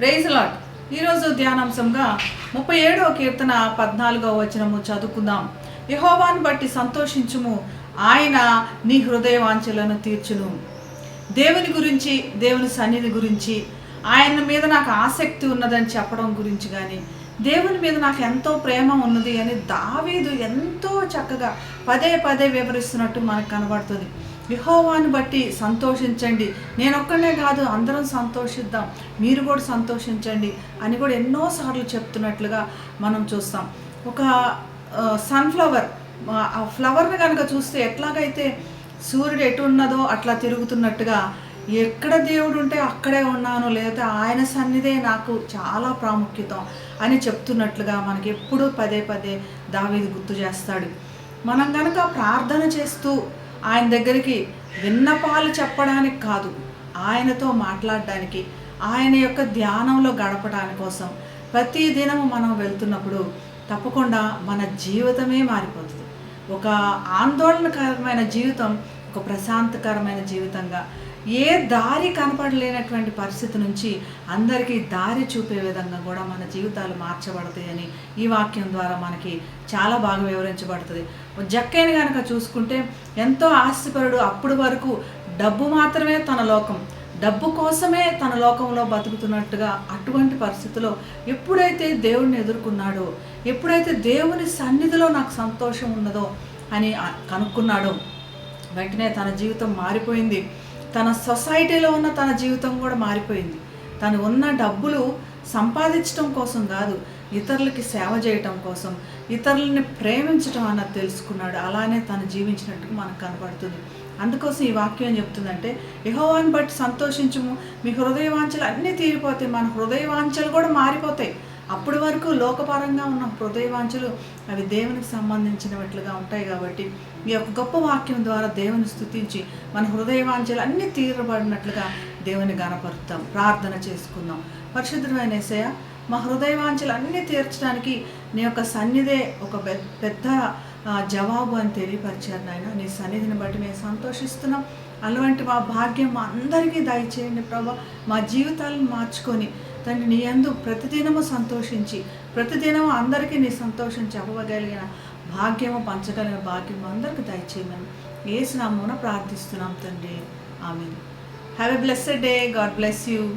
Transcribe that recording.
Praise lot ఈరోజు ధ్యానాంశంగా ముప్పై ఏడవ కీర్తన పద్నాలుగవ వచనము చదువుకుందాం. యహోవాను బట్టి సంతోషించుము. ఆయన నీ హృదయవాంఛలను తీర్చును. దేవుని గురించి దేవుని సన్నిధి గురించి ఆయన మీద నాకు ఆసక్తి ఉన్నదని చెప్పడం గురించి కానీ దేవుని మీద నాకు ఎంతో ప్రేమ ఉన్నది అని దావీదు ఎంతో చక్కగా పదే పదే వివరిస్తున్నట్టు మనకు కనబడుతుంది. విహోవాన్ని బట్టి సంతోషించండి. నేను ఒక్కనే కాదు అందరం సంతోషిద్దాం. మీరు కూడా సంతోషించండి అని కూడా ఎన్నోసార్లు చెప్తున్నట్లుగా మనం చూస్తాం. ఒక సన్ఫ్లవర్ ఆ ఫ్లవర్ని కనుక చూస్తే ఎట్లాగైతే సూర్యుడు ఎటు ఉన్నదో అట్లా తిరుగుతున్నట్టుగా ఎక్కడ దేవుడు ఉంటే అక్కడే ఉన్నాను లేదా ఆయన సన్నిధే నాకు చాలా ప్రాముఖ్యతం అని చెప్తున్నట్లుగా మనకి ఎప్పుడూ పదే పదే దావీది గుర్తు చేస్తాడు. మనం కనుక ప్రార్థన చేస్తూ ఆయన దగ్గరికి విన్నపాలు చెప్పడానికి కాదు ఆయనతో మాట్లాడడానికి ఆయన యొక్క ధ్యానంలో గడపడానికి కోసం ప్రతి దినము మనం వెళ్తున్నప్పుడు తప్పకుండా మన జీవితమే మారిపోతుంది. ఒక ఆందోళనకరమైన జీవితం ఒక ప్రశాంతకరమైన జీవితంగా ఏ దారి కనపడలేనటువంటి పరిస్థితి నుంచి అందరికీ దారి చూపే విధంగా కూడా మన జీవితాలు మార్చబడతాయని ఈ వాక్యం ద్వారా మనకి చాలా బాగా వివరించబడుతుంది. జక్కైన కనుక చూసుకుంటే ఎంతో ఆస్తిపరుడు అప్పటి వరకు డబ్బు మాత్రమే తన లోకం డబ్బు కోసమే తన లోకంలో బతుకుతున్నట్టుగా అటువంటి పరిస్థితిలో ఎప్పుడైతే దేవుడిని ఎదుర్కొన్నాడో ఎప్పుడైతే దేవుని సన్నిధిలో నాకు సంతోషం ఉన్నదో అని కనుక్కున్నాడో వెంటనే తన జీవితం మారిపోయింది. తన సొసైటీలో ఉన్న తన జీవితం కూడా మారిపోయింది. తను ఉన్న డబ్బులు సంపాదించడం కోసం కాదు ఇతరులకి సేవ చేయటం కోసం ఇతరులని ప్రేమించటం అన్నది తెలుసుకున్నాడు. అలానే తను జీవించినట్టుగా మనకు కనబడుతుంది అందుకోసం ఈ వాక్యం ఏం చెప్తుందంటే యహోవాన్ని బట్టి సంతోషించము. మీ హృదయవాంఛలు అన్నీ తీరిపోతాయి. మన హృదయవాంఛలు కూడా మారిపోతాయి. అప్పటి వరకు లోకపరంగా ఉన్న హృదయవాంఛలు అవి దేవునికి సంబంధించినట్లుగా ఉంటాయి కాబట్టి ఈ యొక్క గొప్ప వాక్యం ద్వారా దేవుని స్థుతించి మన హృదయవాంఛలు అన్నీ తీరబడినట్లుగా దేవుని గనపరుతాం ప్రార్థన చేసుకుందాం. పరిశుద్ధమైన ఏసయ్య మా హృదయవాంఛలు అన్నీ తీర్చడానికి నీ యొక్క సన్నిధే ఒక పెద్ద జవాబు అని తెలియపరిచారు నాయన. నీ సన్నిధిని బట్టి మేము సంతోషిస్తున్నాం. అలాంటి మా భాగ్యం మా అందరికీ దయచేయండి ప్రభా. మా జీవితాలను మార్చుకొని తండ్రి నీ అందు ప్రతిదినము సంతోషించి ప్రతిదినము అందరికీ నీ సంతోషం చెప్పగలిగిన భాగ్యము పంచగలిగిన భాగ్యం అందరికీ దయచేయమని ఏసునామూన ప్రార్థిస్తున్నాం తండ్రి. ఆమె have a blessed day God bless you